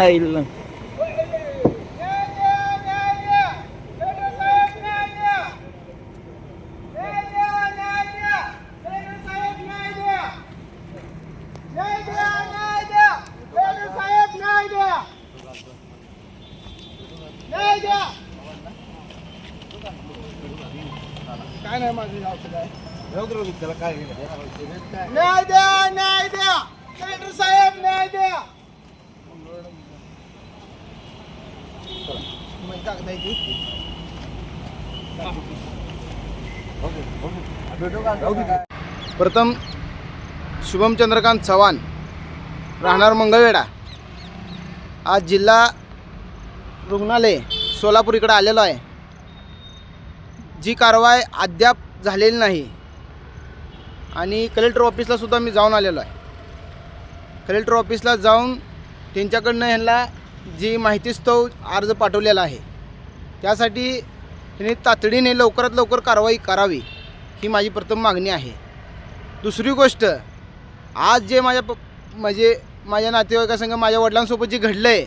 आईला. काय नाही माझी औषध आहे. न्याय द्या न्याय द्या कलेक्टर साहेब न्याय द्या मग कागद आहे की? प्रथम शुभम चंद्रकांत चव्हाण राहणार मंगळवेढा. आज जिल्हा रुग्णालय सोलापूर इकडे आलेलो आहे. जी कारवाई अद्याप झालेली नाही आणि कलेक्टर ऑफिसला सुद्धा मी जाऊन आलेलो आहे. कलेक्टर ऑफिसला जाऊन त्यांच्याकडनं ह्यांना जी माहितीस्तव अर्ज पाठवलेला आहे त्यासाठी त्यांनी तातडीने लवकरात लवकर कारवाई करावी ही माझी प्रथम मागणी आहे. दुसरी गोष्ट आज जे माझ्या प म्हणजे माझ्या नातेवाईकासंग माझ्या वडिलांसोबत जे घडलं आहे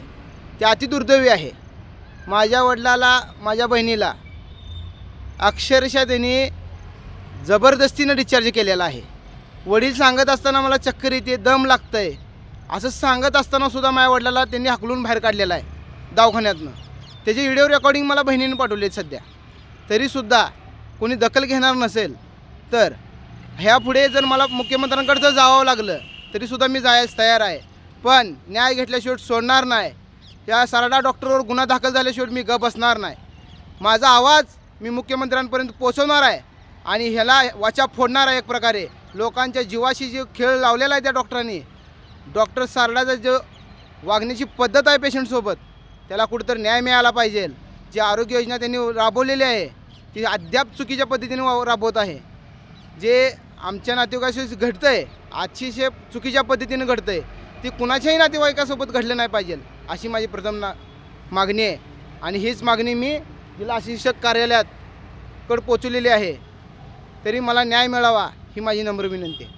ते अतिदुर्दैवी आहे. माझ्या वडिलाला माझ्या बहिणीला अक्षरशः त्यांनी जबरदस्तीनं डिस्चार्ज केलेला आहे. वडील सांगत असताना मला चक्कर येते दम लागतं आहे असं सांगत असतानासुद्धा माझ्या वडिलाला त्यांनी हकलून बाहेर काढलेला आहे दवाखान्यातनं. त्याचे व्हिडिओ रेकॉर्डिंग मला बहिणीने पाठवले आहेत सध्या. तरीसुद्धा कोणी दखल घेणार नसेल तर ह्यापुढे जर मला मुख्यमंत्र्यांकडचं जर जावं लागलं तरीसुद्धा मी जायस तयार आहे. पण न्याय घेतल्याशिवाय सोडणार नाही. या सारडा डॉक्टरवर गुन्हा दाखल झाल्याशिवाय मी गप बसणार नाही. माझा आवाज मी मुख्यमंत्र्यांपर्यंत पोचवणार आहे आणि ह्याला वाचा फोडणार आहे एक प्रकारे. लोकांच्या जीवाशी जे खेळ लावलेला आहे त्या डॉक्टरांनी डॉक्टर सारडाचा जो वागण्याची पद्धत आहे पेशंटसोबत त्याला कुठंतरी न्याय मिळाला पाहिजे. जी आरोग्य योजना त्यांनी राबवलेली आहे ती अद्याप चुकीच्या पद्धतीने वा- राबवत आहे. जे आमच्या नातेवाईकाशी घडतं आहे आजची शे चुकीच्या पद्धतीने घडतं आहे ती कुणाच्याही नातेवाईकासोबत घडलं नाही पाहिजे अशी माझी प्रथम ना मागणी आहे. आणि हीच मागणी मी जिल्हा अधीक्षक कार्यालयात कड पोचवलेली आहे. तरी मला न्याय मिळावा ही माझी नम्र विनंती आहे.